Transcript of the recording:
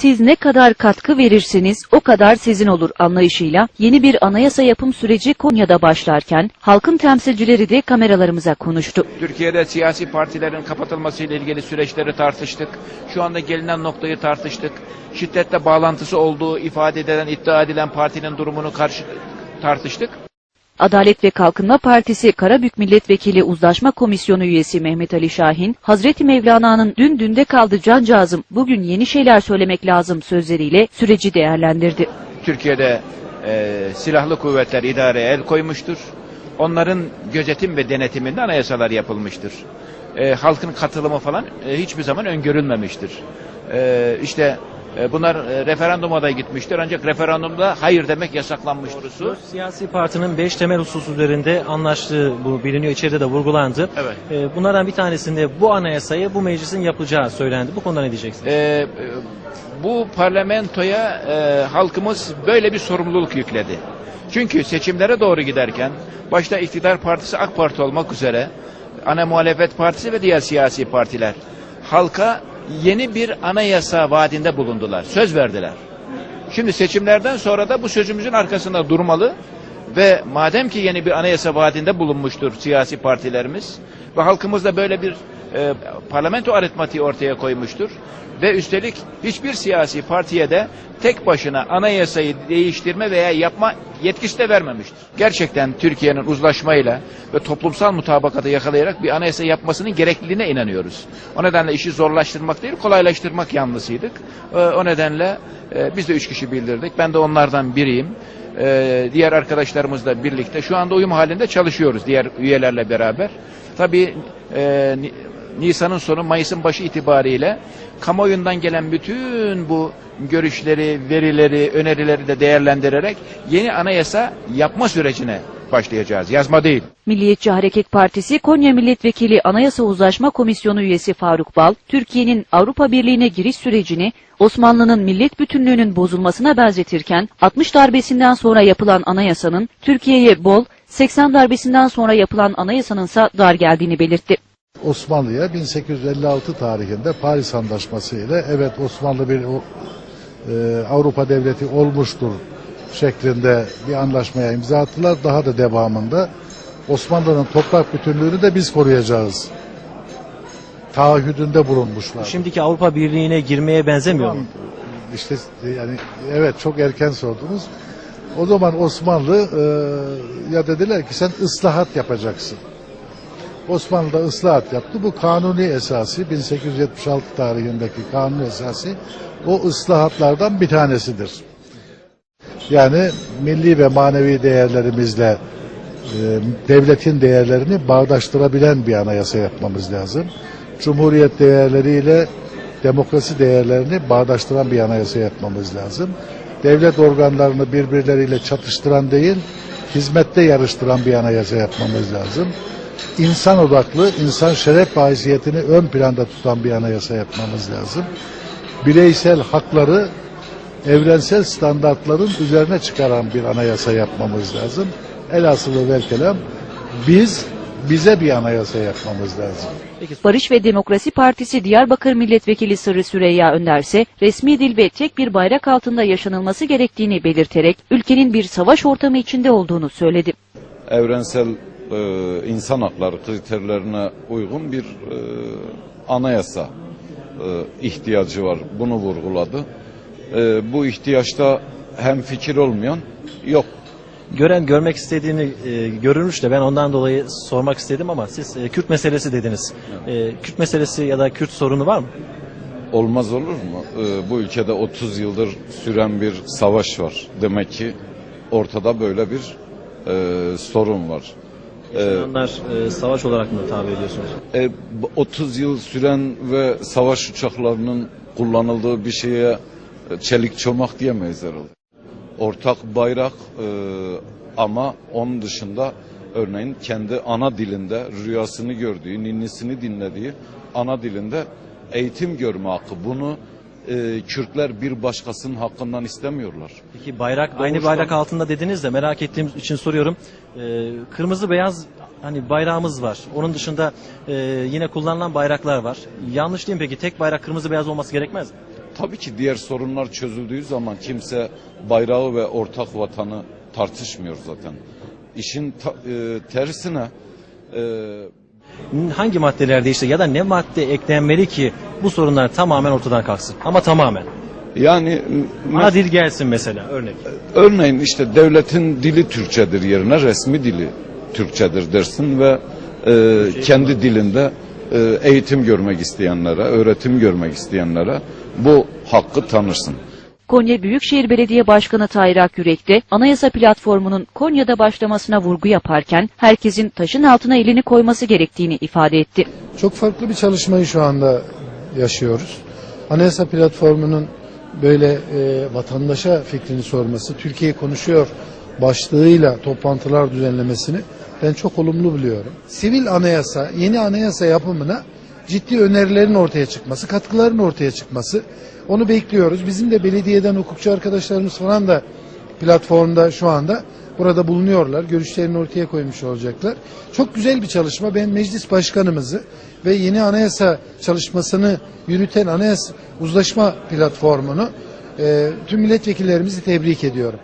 Siz ne kadar katkı verirseniz o kadar sizin olur anlayışıyla yeni bir anayasa yapım süreci Konya'da başlarken halkın temsilcileri de kameralarımıza konuştu. Türkiye'de siyasi partilerin kapatılmasıyla ilgili süreçleri tartıştık. Şu anda gelinen noktayı tartıştık. Şiddetle bağlantısı olduğu ifade edilen, iddia edilen partinin durumunu karşı tartıştık. Adalet ve Kalkınma Partisi Karabük Milletvekili Uzlaşma Komisyonu üyesi Mehmet Ali Şahin, Hazreti Mevlana'nın dün dünde kaldı cancağızım, bugün yeni şeyler söylemek lazım sözleriyle süreci değerlendirdi. Türkiye'de e, silahlı kuvvetler idareye el koymuştur. Onların gözetim ve denetiminde anayasalar yapılmıştır. E, halkın katılımı falan e, hiçbir zaman öngörülmemiştir. E, işte bunlar e, referanduma da gitmiştir ancak referandumda hayır demek yasaklanmış doğrusu. Siyasi partinin 5 temel husus üzerinde anlaştığı bu biliniyor içeride de vurgulandı. Evet. Ee, bunlardan bir tanesinde bu anayasayı bu meclisin yapacağı söylendi. Bu konuda ne diyeceksiniz? E, e, bu parlamentoya e, halkımız böyle bir sorumluluk yükledi. Çünkü seçimlere doğru giderken başta iktidar partisi AK Parti olmak üzere ana muhalefet partisi ve diğer siyasi partiler halka yeni bir anayasa vaadinde bulundular. Söz verdiler. Şimdi seçimlerden sonra da bu sözümüzün arkasında durmalı ve madem ki yeni bir anayasa vaadinde bulunmuştur siyasi partilerimiz ve halkımız da böyle bir e, parlamento aritmatiği ortaya koymuştur ve üstelik hiçbir siyasi partiye de tek başına anayasayı değiştirme veya yapma yetkisi de vermemiştir. Gerçekten Türkiye'nin uzlaşmayla ve toplumsal mutabakatı yakalayarak bir anayasa yapmasının gerekliliğine inanıyoruz. O nedenle işi zorlaştırmak değil kolaylaştırmak yanlısıydık. E, o nedenle e, biz de üç kişi bildirdik. Ben de onlardan biriyim. Ee, diğer arkadaşlarımızla birlikte şu anda uyum halinde çalışıyoruz diğer üyelerle beraber. Tabii e, Nisan'ın sonu Mayıs'ın başı itibariyle kamuoyundan gelen bütün bu görüşleri, verileri, önerileri de değerlendirerek yeni anayasa yapma sürecine başlayacağız. Yazma değil. Milliyetçi Hareket Partisi Konya Milletvekili Anayasa Uzlaşma Komisyonu üyesi Faruk Bal, Türkiye'nin Avrupa Birliği'ne giriş sürecini Osmanlı'nın millet bütünlüğünün bozulmasına benzetirken 60 darbesinden sonra yapılan anayasanın Türkiye'ye bol, 80 darbesinden sonra yapılan anayasanın ise dar geldiğini belirtti. Osmanlı'ya 1856 tarihinde Paris Antlaşması ile evet Osmanlı bir e, Avrupa devleti olmuştur şeklinde bir anlaşmaya imza attılar. Daha da devamında Osmanlı'nın toprak bütünlüğünü de biz koruyacağız. Taahhüdünde bulunmuşlar. Şimdiki Avrupa Birliği'ne girmeye benzemiyor mu? İşte yani evet çok erken sordunuz. O zaman Osmanlı e, ya dediler ki sen ıslahat yapacaksın. Osmanlı da ıslahat yaptı. Bu kanuni esası 1876 tarihindeki kanun esası o ıslahatlardan bir tanesidir. Yani milli ve manevi değerlerimizle e, devletin değerlerini bağdaştırabilen bir anayasa yapmamız lazım. Cumhuriyet değerleriyle demokrasi değerlerini bağdaştıran bir anayasa yapmamız lazım. Devlet organlarını birbirleriyle çatıştıran değil, hizmette yarıştıran bir anayasa yapmamız lazım. İnsan odaklı, insan şeref ve haysiyetini ön planda tutan bir anayasa yapmamız lazım. Bireysel hakları evrensel standartların üzerine çıkaran bir anayasa yapmamız lazım. Elhasılı vel kelam biz bize bir anayasa yapmamız lazım. Peki Barış ve Demokrasi Partisi Diyarbakır Milletvekili Sırrı Süreyya Önder ise resmi dil ve tek bir bayrak altında yaşanılması gerektiğini belirterek ülkenin bir savaş ortamı içinde olduğunu söyledi. evrensel e, insan hakları kriterlerine uygun bir e, anayasa e, ihtiyacı var. Bunu vurguladı. E, bu ihtiyaçta hem fikir olmayan yok. gören görmek istediğini e, görülmüş de ben ondan dolayı sormak istedim ama siz e, Kürt meselesi dediniz. E, Kürt meselesi ya da Kürt sorunu var mı? Olmaz olur mu? E, bu ülkede 30 yıldır süren bir savaş var. Demek ki ortada böyle bir e, sorun var. Yaşananlar e, savaş olarak mı tabi ediyorsunuz? E, bu 30 yıl süren ve savaş uçaklarının kullanıldığı bir şeye e, çelik çomak diyemeyiz herhalde. Ortak bayrak e, ama onun dışında örneğin kendi ana dilinde rüyasını gördüğü, ninnisini dinlediği ana dilinde eğitim görme hakkı. Bunu e, Kürtler bir başkasının hakkından istemiyorlar. Peki bayrak aynı Doğuştan- bayrak altında dediniz de merak ettiğim için soruyorum. E, kırmızı beyaz hani bayrağımız var. Onun dışında e, yine kullanılan bayraklar var. Yanlış değil mi peki? Tek bayrak kırmızı beyaz olması gerekmez mi? tabii ki diğer sorunlar çözüldüğü zaman kimse bayrağı ve ortak vatanı tartışmıyor zaten. İşin ta- e, tersine e, Hangi maddeler değişti ya da ne madde eklenmeli ki bu sorunlar tamamen ortadan kalksın? Ama tamamen. yani Ana dil gelsin mesela örnek. Örneğin işte devletin dili Türkçedir yerine resmi dili Türkçedir dersin ve e, kendi dilinde e, eğitim görmek isteyenlere, öğretim görmek isteyenlere bu hakkı tanırsın. Konya Büyükşehir Belediye Başkanı Tahir Akyürek de anayasa platformunun Konya'da başlamasına vurgu yaparken herkesin taşın altına elini koyması gerektiğini ifade etti. Çok farklı bir çalışmayı şu anda yaşıyoruz. Anayasa platformunun böyle e, vatandaşa fikrini sorması, Türkiye konuşuyor başlığıyla toplantılar düzenlemesini ben çok olumlu buluyorum. Sivil anayasa, yeni anayasa yapımına ciddi önerilerin ortaya çıkması, katkıların ortaya çıkması onu bekliyoruz. Bizim de belediyeden hukukçu arkadaşlarımız falan da platformda şu anda burada bulunuyorlar. Görüşlerini ortaya koymuş olacaklar. Çok güzel bir çalışma. Ben meclis başkanımızı ve yeni anayasa çalışmasını yürüten anayasa uzlaşma platformunu e, tüm milletvekillerimizi tebrik ediyorum.